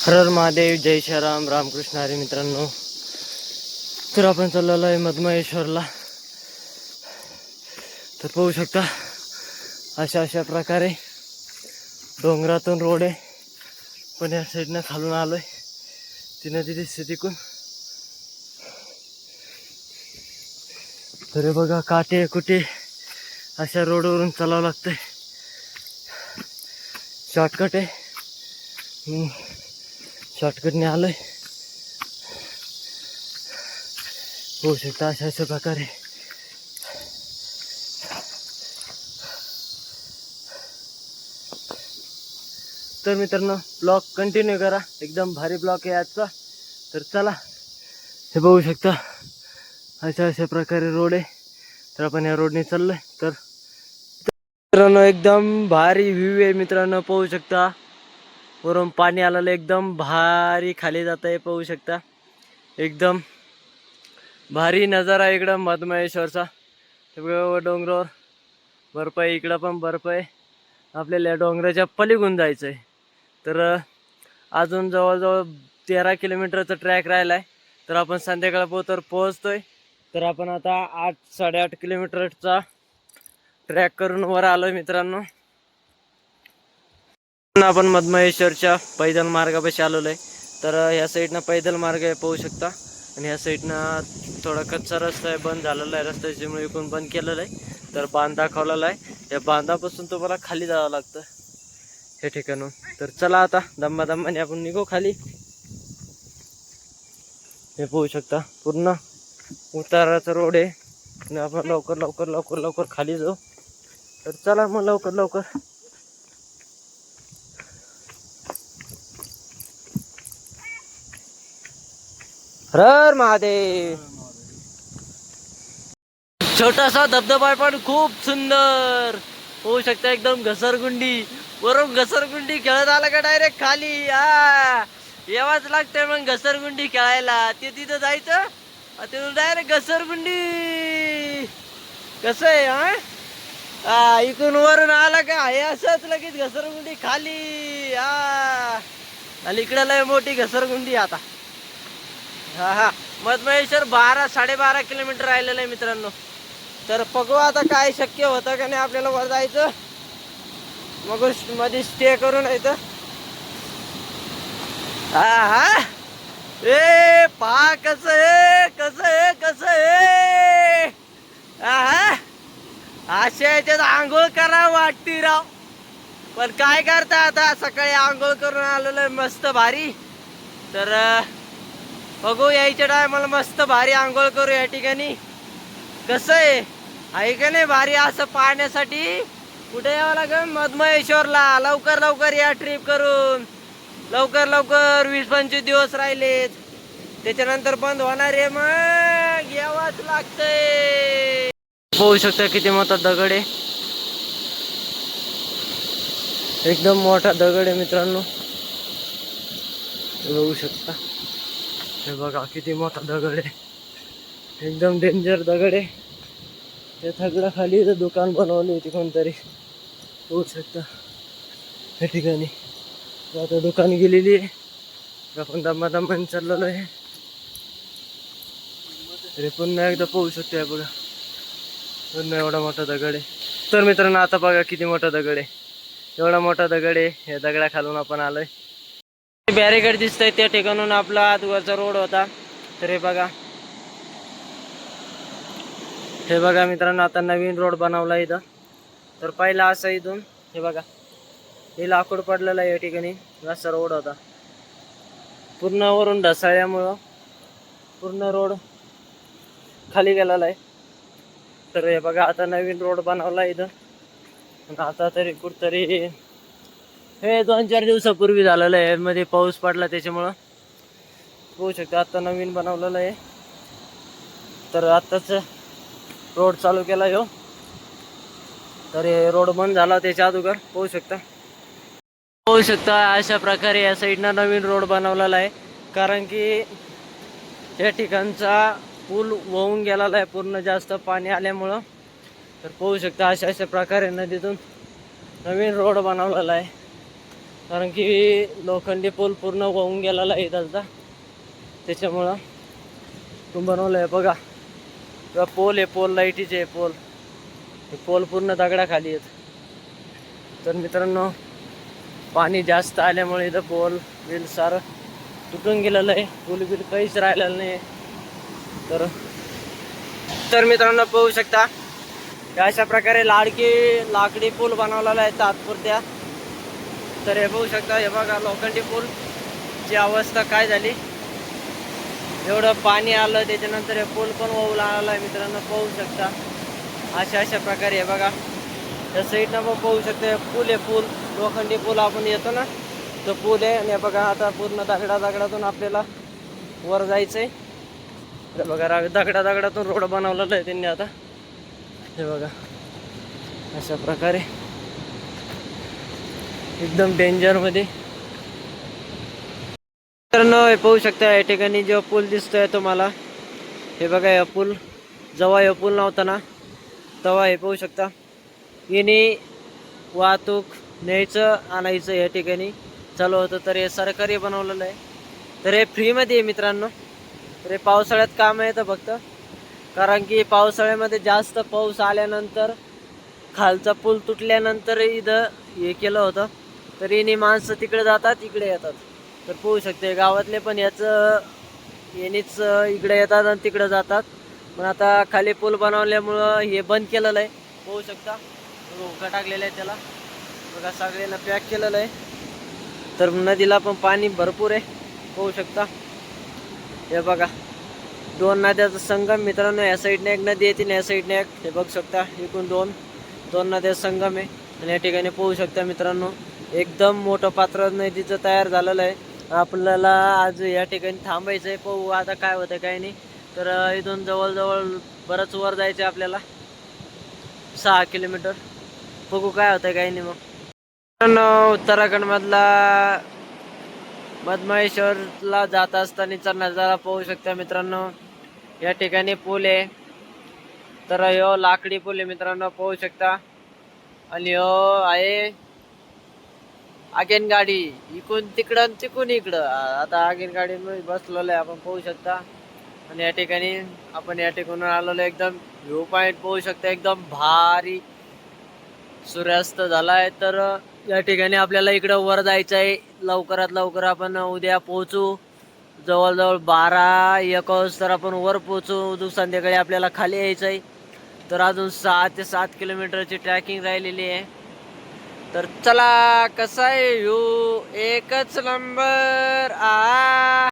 हर महादेव जय श्रीराम रामकृष्ण हरे मित्रांनो. तर आपण चाललेलो आहे मधमहेश्वरला. तर पाहू शकता अशा अशा प्रकारे डोंगरातून रोड आहे. पण या साईडनं खालून आलोय. आहे तिनं तिथे तिकून तर बघा काटे कुठे अशा रोडवरून चालावं लागतंय. शॉर्टकट आहे. शॉर्टकटने आलोय. होऊ शकता अशा अशा प्रकारे. तर मित्रांनो ब्लॉग कंटिन्यू करा. एकदम भारी ब्लॉग आहे आजचा. तर चला हे बघू शकता. अशा अशा प्रकारे रोड आहे. तर आपण या रोडने चाललोय. तर मित्रांनो एकदम भारी व्ह्यू आहे मित्रांनो पाहू शकता. वरून पाणी आलेलं एकदम भारी खाली जात आहे पाहू शकता. एकदम भारी नजारा इकडं मधमहेश्वरचा. डोंगरावर बर्फ आहे इकडं पण बर्फ आहे. आपल्याला या डोंगराच्या पलीगून जायचं आहे तर अजून जवळजवळ तेरा किलोमीटरचा ट्रॅक राहिला आहे तर आपण संध्याकाळपोतर पोहोचतोय. तर आपण आता आठ साडेआठ किलोमीटरचा ट्रॅक करून वर आलो मित्रांनो. आपण मधमहेश्वरच्या पैदल मार्गापाशी आलेलो आहे. तर ह्या साईडनं पैदल मार्ग आहे पाहू शकता. आणि ह्या साईडनं थोडा कच्चा रस्ता आहे बंद झालेला आहे. रस्त्याच्यामुळे त्याच्यामुळे बंद केलेला आहे. तर बांध दाखवलेला आहे. या बांधापासून तुम्हाला खाली जावं लागतं. हे ठिकाणून. तर चला आता दम्मा दम्माने आपण निघू खाली. हे पाहू शकता पूर्ण उताराचा रोड आहे. आणि आपण लवकर लवकर लवकर लवकर खाली जाऊ. तर चला मग लवकर लवकर. हर महादेव. छोटासा धबधबा पण खूप सुंदर. होऊ शकता एकदम घसरगुंडी. वरून घसरगुंडी खेळत आला का डायरेक्ट खाली? हा येवाच लागतंय मग घसरगुंडी खेळायला. ते तिथं जायचं? तिथून डायरेक्ट घसरगुंडी. कसं आहे हा? हा इकडून वरून आला का? हे असंच लगेच घसरगुंडी खाली. हा आणि इकडे लय मोठी घसरगुंडी आता. हा हा. मधमहेश्वर बारा साडेबारा किलोमीटर राहिलेलं आहे मित्रांनो. तर बघू आता काय शक्य होतं का नाही आपल्याला वर जायचं. मग मध्ये स्टे करून यायचं हा हा. ए पहा कसं आहे कसं आहे कसं आहे हा अशा याच्यात आंघोळ करा वाटती राव. पण काय करता आता? सकाळी आंघोळ करून आलेलो आहे मस्त भारी. तर बघू यायच्या टायमाला मस्त भारी आंघोळ करू या ठिकाणी. कसं आहे? आहे का नाही भारी असं पाहण्यासाठी? कुठे यावं लागेल? मधमहेश्वरला. लवकर लवकर या ट्रिप करून. लवकर लवकर वीस पंचवीस दिवस राहिलेत. त्याच्यानंतर बंद होणार आहे मग. यावंच लागतंय. पाहू शकता किती मोठा दगड आहे. एकदम मोठा दगड आहे मित्रांनो. बघू शकता. हे बघा किती मोठा दगड आहे. एकदम डेंजर दगड आहे. त्या थगडा खाली दुकान बनवली होती कोणतरी. होऊ शकता. या ठिकाणी. आता दुकान गेलेली आहे. आपण दम्मा दम्माने चाललेलो आहे. तरी पुन्हा एकदा पोहू शकतो आहे बघा पुन्हा एवढा मोठा दगड आहे. तर मित्रांनो आता बघा किती मोठा दगड आहे. एवढा मोठा दगड आहे. या दगडा खालून आपण आलोय. बॅरिकेड आहे त्या ठिकाणून आपला आजूबाजूचा रोड होता. तर हे बघा. हे बघा मित्रांनो आता नवीन रोड बनवला इथं. तर पहिला असं इथून हे बघा. हे लाकूड पडलेलं आहे या ठिकाणी. असा रोड होता. पूर्ण वरून ढसाळ्यामुळं पूर्ण रोड खाली गेलेला आहे. तर हे बघा आता नवीन रोड बनवला इथं. आता तरी कुठतरी हे दोन चार दिवसापूर्वी झालेलं आहे. मध्ये पाऊस पडला त्याच्यामुळं. होऊ शकतो. आता नवीन बनवलेलं आहे. तर आत्ताच रोड चालू केला हो तर हे रोड बंद झाला त्याच्या अगोदर. पाहू शकता. पाहू शकता. अशा प्रकारे या साईडनं नवीन रोड बनवलेला आहे. कारण की या ठिकाणचा पूल वाहून गेलेला आहे. पूर्ण जास्त पाणी आल्यामुळं. तर पाहू शकता अशा अशा प्रकारे नदीतून नवीन रोड बनवलेला आहे. कारण की लोखंडी पूल पूर्ण वाहून गेलेला आहे त्याचा त्याच्यामुळं तू बनवलं आहे बघा. किंवा पोल आहे पोल लाईटीचे आहे पोल. हे पोल पूर्ण दगडाखाली आहेत. तर मित्रांनो पाणी जास्त आल्यामुळे इथं पोल बिल सारं तुटून गेलेलं आहे. पूल बिल काहीच राहिलेलं नाही. तर तर मित्रांनो पाहू शकता. अशा प्रकारे लाडकी लाकडी पूल बनवलेला आहे तात्पुरत्या. तर हे पाहू शकता हे बघा लोखंडी पूल. ची अवस्था काय झाली? एवढं पाणी आलं त्याच्यानंतर हे पूल पण वाहू लागला आहे मित्रांनो पाहू शकता. अशा अशा प्रकारे हे बघा. त्या साईडनं पण पाहू शकता हे पूल आहे पूल. लोखंडी पूल आपण येतो ना तो पूल आहे. आणि हे बघा आता पूर्ण दगडा दगडातून आपल्याला वर जायचंय. हे बघा दगडा दगडातून रोड बनवलेला आहे त्यांनी आता. हे बघा अशा प्रकारे. एकदम डेंजरमध्ये मित्रांनो हे पाहू शकता या ठिकाणी जो पूल दिसतोय तुम्हाला हे बघा या पूल. जेव्हा हे पूल नव्हता ना तेव्हा हे पाहू शकता. याने वाहतूक न्यायचं आणायचं या ठिकाणी चालू होतं. तर हे सरकारी बनवलेलं आहे. तर हे फ्रीमध्ये आहे मित्रांनो. तर हे पावसाळ्यात काम येतं फक्त. कारण की पावसाळ्यामध्ये जास्त पाऊस आल्यानंतर खालचा पूल तुटल्यानंतर इथं हे केलं होतं. तरीने माणसं तिकडे जातात इकडे येतात. तर पोहू शकते गावातले पण याचं यानेच इकडे येतात आणि तिकडे जातात. पण आता खाली पूल बनवल्यामुळं हे बंद केलेलं आहे. पोहू शकता. उका टाकलेलं आहे त्याला. बघा सगळ्यांना पॅक केलेलं आहे. तर नदीला पण पाणी भरपूर आहे. पोहू शकता. हे बघा. दोन नद्याचा संगम. मित्रांनो या साईडने एक नदी येते या साईडने एक. हे बघू शकता. एकूण दोन दोन नद्या संगम आहे. आणि या ठिकाणी पोहू शकता मित्रांनो. एकदम मोठं पात्र नदीचं तयार झालेलं आहे. आपल्याला आज या ठिकाणी थांबायचं आहे पाहू आता काय होतं काय नाही. तर इथून जवळजवळ बरंच वर जायचं आहे आपल्याला. सहा किलोमीटर. बघू काय होतं काय नाही मग. मित्रांनो उत्तराखंडमधला मधमाहेश्वरला जात असतानाचा नजारा पाहू शकता मित्रांनो. या ठिकाणी पूल आहे. तर ह्यो लाकडी पूल आहे मित्रांनो पाहू शकता. आणि यो आहे आगेन गाडी इकडून तिकडं आणि इकडं. आता आगेन गाडीमध्ये बसलेलो आहे आपण पाहू शकता. आणि या ठिकाणी आपण या ठिकाणी आलेलो आहे. एकदम व्ह्यू पॉईंट पाहू शकता एकदम भारी सूर्यास्त झालाय. तर या ठिकाणी आपल्याला इकडं वर जायचं आहे लवकरात लवकर आपण उद्या पोहोचू. जवळजवळ बारा एक तर आपण वर पोहोचू. उद्या संध्याकाळी आपल्याला खाली यायचं आहे तर अजून सहा ते सात किलोमीटरची ट्रॅकिंग राहिलेली आहे. तर चला कसा आहे एकच नंबर आ